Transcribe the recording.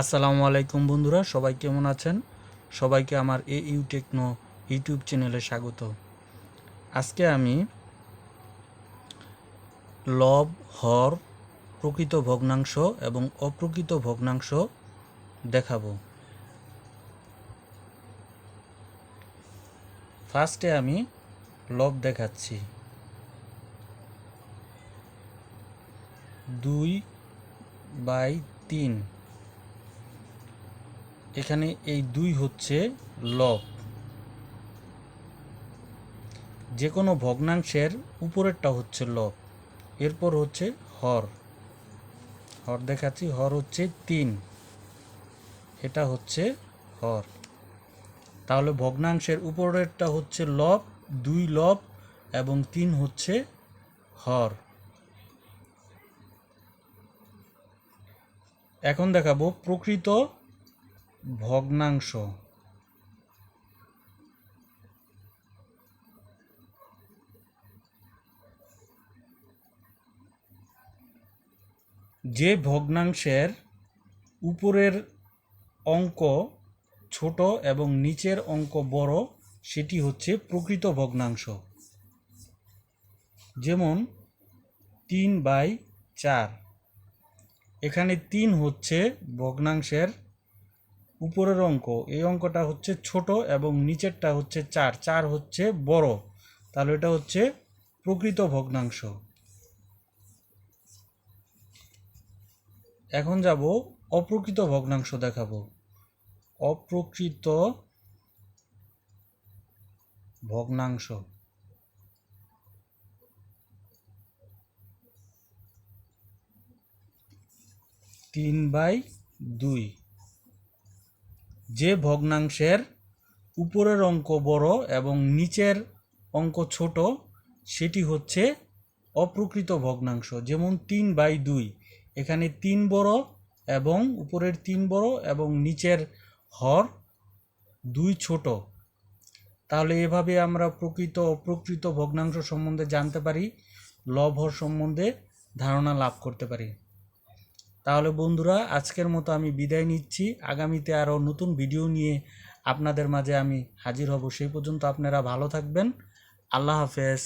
আসসালামু আলাইকুম বন্ধুরা, সবাই কেমন আছেন? সবাইকে আমার এ ইউ টেকনো ইউটিউব চ্যানেলে স্বাগত। আজকে আমি লব, হর, প্রকৃত ভগ্নাংশ এবং অপ্রকৃত ভগ্নাংশ দেখাবো। ফার্স্টে আমি লব দেখাচ্ছি। দুই বাই তিন। এখানে এই দুই হচ্ছে লব যে কোনো ভগ্নাংশের উপরেরটা হচ্ছে লব এরপর হচ্ছে হর। হর দেখাচ্ছি, হর হচ্ছে তিন, এটা হচ্ছে হর। তাহলে ভগ্নাংশের উপরেরটা হচ্ছে লব দুই লব এবং তিন হচ্ছে হর। এখন দেখাবো প্রকৃত ভগ্নাংশ। যে ভগ্নাংশের উপরের অঙ্ক ছোট এবং নিচের অঙ্ক বড়, সেটি হচ্ছে প্রকৃত ভগ্নাংশ। যেমন তিন বাই চার। এখানে তিন হচ্ছে ভগ্নাংশের উপরের অঙ্ক, এই অঙ্কটা হচ্ছে ছোট এবং নিচেরটা হচ্ছে চার চার হচ্ছে বড়। তাহলে এটা হচ্ছে প্রকৃত ভগ্নাংশ। এখন যাব অপ্রকৃত ভগ্নাংশ দেখাবো। অপ্রকৃত ভগ্নাংশ। তিন বাই দুই। যে ভগ্নাংশের উপরের অঙ্ক বড় এবং নিচের অঙ্ক ছোট, সেটি হচ্ছে অপ্রকৃত ভগ্নাংশ। যেমন তিন বাই দুই, এখানে তিন বড় এবং উপরের তিন বড় এবং নিচের হর দুই ছোট। তাহলে এভাবে আমরা প্রকৃত অপ্রকৃত ভগ্নাংশ সম্বন্ধে জানতে পারি, লব হর সম্বন্ধে ধারণা লাভ করতে পারি। তাহলে বন্ধুরা, আজকের মতো আমি বিদায় নিচ্ছি। আগামীতে আরও নতুন ভিডিও নিয়ে আপনাদের মাঝে আমি হাজির হব। সেই পর্যন্ত আপনারা ভালো থাকবেন। আল্লাহ হাফেজ।